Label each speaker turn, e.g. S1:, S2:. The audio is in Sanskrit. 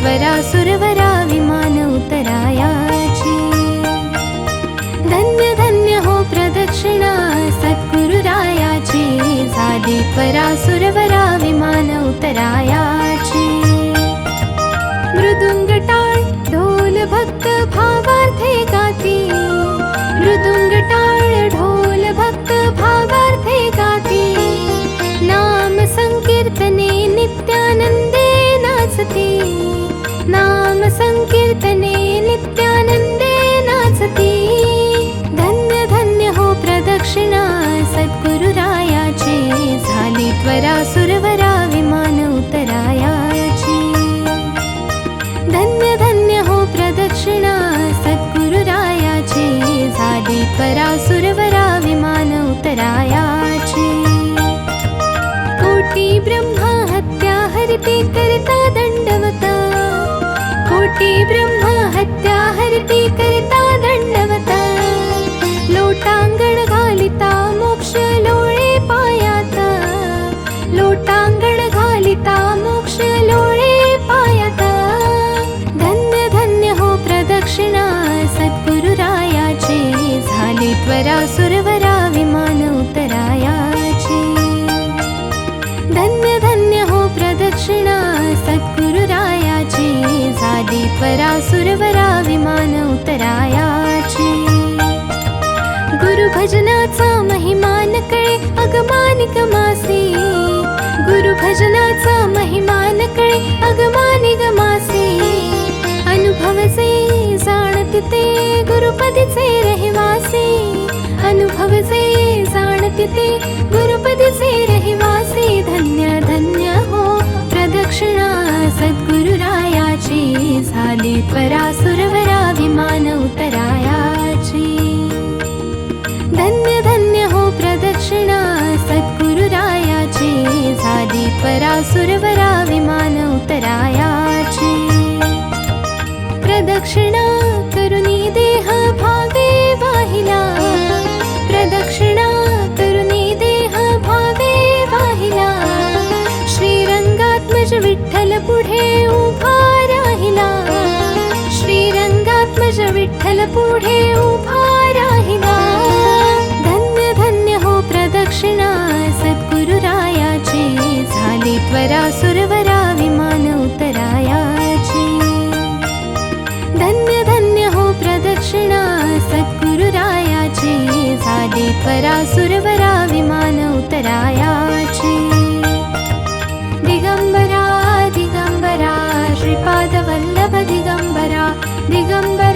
S1: त्वरा सुरवरा विमान उतरायाची धन्य धन्य हो प्रदक्षिणा सद्गुरुरायाची झाली त्वरा सुरवरा विमान उतरायाची मृदुंग टाळ ढोल भक्त भावार्थे गाती। मृदुंग टाळ ढोल भक्त भावार्थे गाती। नाम संकीर्तने नित्यानंदे सुरवरा विमान उतरायाची कोटी ब्रह्मा हत्या हरिते करता दंडवता कोटी ब्रह्मा हत्या हरिते करता त्वरा सुरवरा विमान उतरायाची गुरुभजनाचा महिमान कळे अगमानिक मासी गुरुभजनाचा महिमान कळे अगमानिक मासी अनुभवसे जाणते ते रहिवासी। अनुभवसे जाणते ते त्वरा सुरवरा विमान उतरायाची धन्य धन्य हो प्रदक्षिणा सद्गुरुरायाची सुरवरा विमान उतरायाची प्रदक्षिणा करुणी देह भावे वाहिला। प्रदक्षिणा करुणी देह भावे वाहिला। श्रीरंगात्मज विठ्ठल पुढे उभा राहिला गज विठ्ठल पुढे उभा राहिला. धन्य धन्य हो प्रदक्षिणा सद्गुरु रायाची. झाली त्वरा सुरवरा विमान उतराया धन्य धन्य हो प्रदक्षिणा सद्गुरुराया त्वरा सुरवरा विमान उतराया दिगम्बरा दिगम्बरा श्रीपादवल्लभ दिगम्बरा दिगम्बरा